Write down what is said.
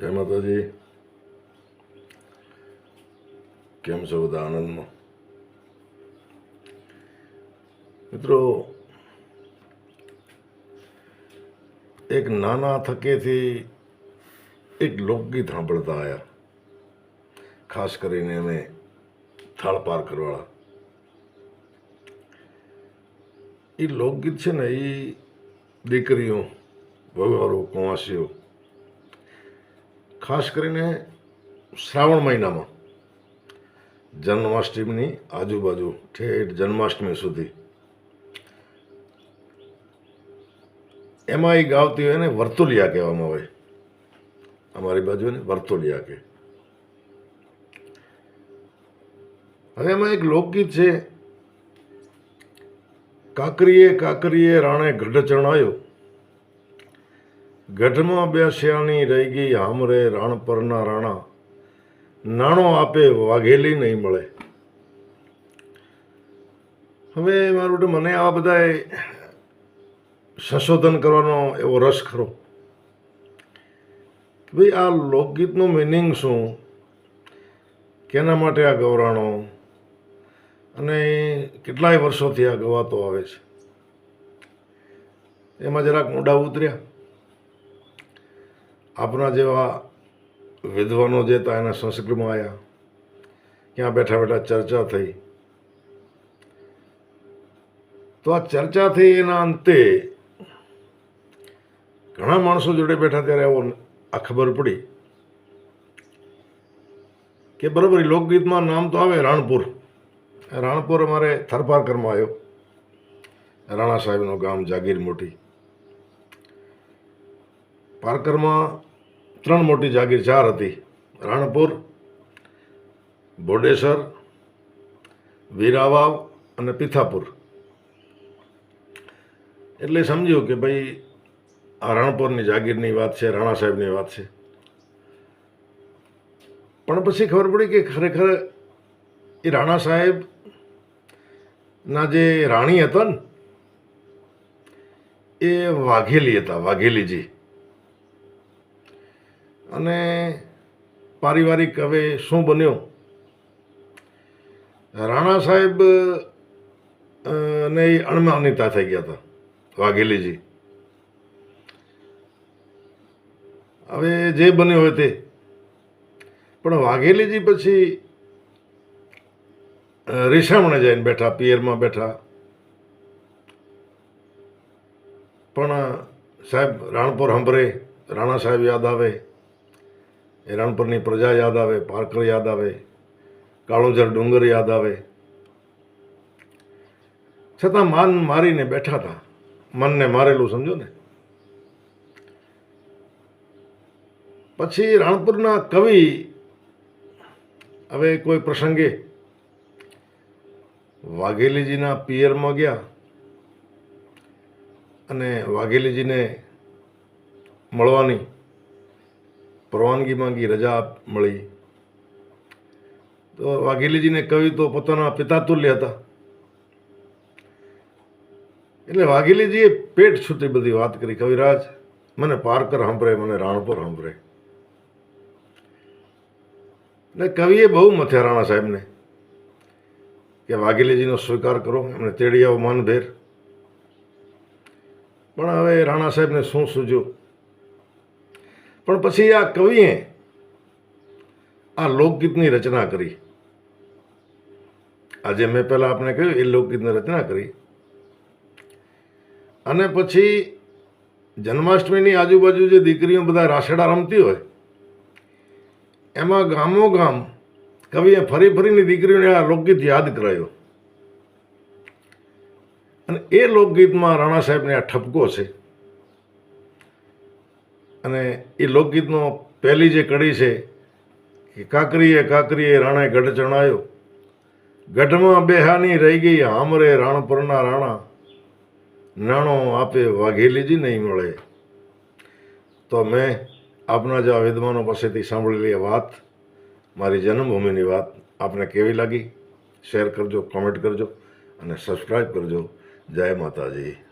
જય માતાજી કેમ છો બધા આનંદમાં? મિત્રો, એક નાના થકેથી એક લોકગીત સાંભળતા આવ્યા ખાસ કરીને અમે થાળ પાર કરવાળા. એ લોકગીત છે ને એ દીકરીઓ વગરો કુંવાસીઓ ખાસ કરીને શ્રાવણ મહિનામાં જન્માષ્ટમીની આજુબાજુ, ઠેઠ જન્માષ્ટમી સુધી. એમાં એ ગાવતી હોય ને વર્તુલિયા કહેવામાં આવે. અમારી બાજુ એને વર્તુલિયા કે હવે એમાં એક લોકગીત છે, કાકરીએ કાકરીએ રાણે ગઢ ચણાયો ગઢમાં બેસ્યાની રહી ગઈ, હામરે રણ પરના રાણા. નાણો આપે, વાઘેલી નહીં મળે. હવે મારું તો મને આવા બધાએ સંશોધન કરવાનો એવો રસ ખરો. ભાઈ, આ લોકગીતનું મિનિંગ શું? કેના માટે આ ગૌરાણો? અને કેટલાય વર્ષોથી આ ગવાતો આવે છે. એમાં જરાક ઊંડા ઉતર્યા. આપણા જેવા વિદ્વાનો જે હતા એના સંસ્કૃતમાં આવ્યા ત્યાં બેઠા બેઠા ચર્ચા થઈ. તો આ ચર્ચા થઈ એના અંતે ઘણા માણસો જોડે બેઠા ત્યારે આવો આ ખબર પડી કે બરાબર લોકગીતમાં નામ તો આવે રાણપુર. રાણપુર અમારે થરપારકરમાં આવ્યો. રાણા સાહેબનું ગામ જાગીર મોટી. પારકરમાં ત્રણ મોટી જાગીર ચાર હતી. રાણપુર, બોડેસર, વીરાવાવ અને પિથાપુર. એટલે સમજ્યું કે ભાઈ, આ રાણપુરની જાગીરની વાત છે, રાણા સાહેબની વાત છે. પણ પછી ખબર પડી કે ખરેખર એ રાણા સાહેબ ના જે રાણી હતા ને, એ વાઘેલી હતા, વાઘેલીજી. અને પારિવારિક હવે શું બન્યું? રાણા સાહેબ ને અણમાનિતા થઈ ગયા હતા વાઘેલીજી. હવે જે બન્યું હોય તે. પણ વાઘેલીજી પછી અ, જઈને બેઠા પિયરમાં બેઠા. પણ સાહેબ રાણપુર હંભરે રાણા સાહેબ યાદ આવે. એ રાણપુરની પ્રજા યાદ આવે, પારકર યાદ આવે, કાળુંજર ડુંગર યાદ આવે. છતાં માન મારીને બેઠા હતા. મનને મારેલું સમજો ને? પછી રાણપુરના કવિ, હવે કોઈ પ્રસંગે વાઘેલીજીના પિયરમાં ગયા અને વાઘેલીજીને મળવાની પરવાનગી માંગી રજા મળી. તો વાઘેલીજીને કવિ તો પોતાના પિતા તુલ્ય હતા. એટલે વાઘેલીજીએ પેટ છૂટી બધી વાત કરી. કવિરાજ, મને પારકર સાંભળે, મને રાણપુર સાંભળે. એટલે કવિએ બહુ મથ્યા રાણા સાહેબને કે વાઘેલીજીનો સ્વીકાર કરો, એમને તેડી આવો માનભેર. પણ હવે રાણા સાહેબને શું સૂજ્યું? પણ પછી આ કવિએ આ લોકગીતની રચના કરી. આજે મેં પહેલાં આપને કહ્યું, એ લોકગીતની રચના કરી. અને પછી જન્માષ્ટમીની આજુબાજુ જે દીકરીઓ બધા રાસડા રમતી હોય, એમાં ગામો ગામ કવિએ ફરી ફરીની દીકરીઓને આ લોકગીત યાદ કરાયો. અને એ લોકગીતમાં રાણા સાહેબને આ ઠપકો છે. અને એ લોકગીતનો પહેલી જે કડી છે કે કાકરીએ કાકરીએ રાણે ગઢ ચણાયો. ગઢમાં બેહાની રહી ગઈ, હામરે રાણપુરના રાણા. નાણો આપે વાઘેલી જ નહીં મળે. તો મેં આપના જેવા વિદ્વાનો પાસેથી સાંભળેલી આ વાત, મારી જન્મભૂમિની વાત આપને કેવી લાગી? શેર કરજો, કોમેન્ટ કરજો અને સબસ્ક્રાઈબ કરજો. જય માતાજી.